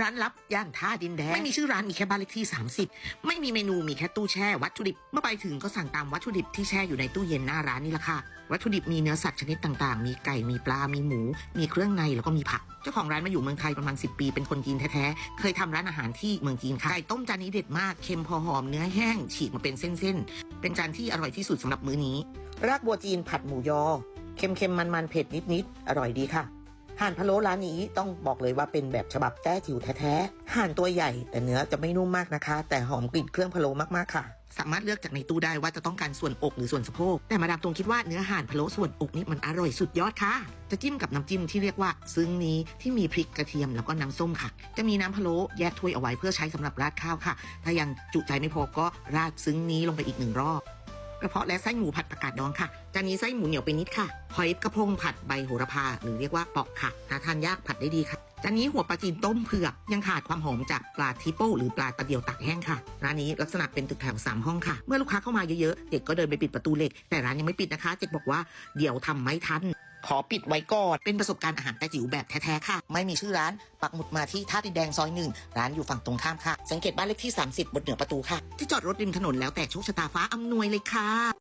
ร้านลับย่านท่าดินแดงไม่มีชื่อร้านมีแค่บ้านเลขที่ 30 ไม่มีเมนูมีแค่ตู้แช่ วัตถุดิบเมื่อไปถึงก็สั่งตามวัตถุดิบที่แช่อยู่ในตู้เย็นหน้าร้านนี่แหละค่ะวัตถุดิบมีเนื้อสัตว์ชนิดต่างๆ มีไก่มีปลา มีหมู มีเครื่องในแล้วก็มีผัก เจ้าของร้านมาอยู่เมืองไทยประมาณ 10 ปี เป็นคนจีนแท้ๆ เคยทำร้านอาหารที่เมืองจีนค่ะไก่ต้มจานนี้เด็ดมาก เค็มพอหอม เนื้อแห้ง ฉีกมาเป็นเส้นๆ เป็นจานที่อร่อยที่สุดสำหรับมื้อนี้ รากบัวจีนผัดหมูยอ เค็มๆ มันๆ เผ็ดนิดๆ อร่อยดีค่ะ ห่านพะโล้ร้านนี้ต้องบอกเลยว่าเป็นแบบฉบับแต้จิ๋วแท้ๆห่านตัวใหญ่ แต่เนื้อจะไม่นุ่มมากนะคะ แต่หอมกลิ่นเครื่องพะโล้มากๆค่ะ สามารถเลือกจากในตู้ได้ว่าจะต้องการส่วนอกหรือส่วนสะโพกแต่มาดามตรงคิดว่าเนื้อห่านพะโล้ส่วนอกนี่มันอร่อยสุดยอดค่ะ จะจิ้มกับน้ำจิ้มที่เรียกว่า ซึ้งนี้ที่มีพริกกระเทียมแล้วก็น้ำส้มค่ะ จะมีน้ำพะโล้แยกถ้วยเอาไว้เพื่อใช้สำหรับราดข้าวค่ะ ถ้ายังจุใจไม่พอก็ราดซึ้งนี้ลงไปอีกหนึ่งรอบ กระเพาะและไส้หมูผัดผักกาดดองค่ะจานนี้ไส้หมูเหนียวไปนิดค่ะหอยกระพงผัดใบโหระพา หรือเรียกว่าเปาะค่ะหาทานยากผัดได้ดีค่ะจานนี้หัวปลาจีนต้มเผือก ยังขาดความหอมจากปลาทิโป้หรือปลาตะเดียวตากแห้งค่ะ ร้านนี้ลักษณะเป็นตึกแถวสามห้องค่ะ เมื่อลูกค้าเข้ามาเยอะๆเด็กก็เดินไปปิดประตูเหล็ก แต่ร้านยังไม่ปิดนะคะ เจ็กบอกว่าเดี๋ยวทำไม่ทัน ขอปิดไว้ก่อนเป็นประสบการณ์อาหารแต่จิ๋วแบบแท้ๆค่ะ ไม่มีชื่อร้านปักหมุดมาที่ท่าดินแดงซอยหนึ่งร้านอยู่ฝั่งตรงข้ามค่ะ สังเกตบ้านเลขที่ 30 บนเหนือประตูค่ะ ที่จอดรถริมถนนแล้วแต่โชคชะตาฟ้าอำนวยเลยค่ะ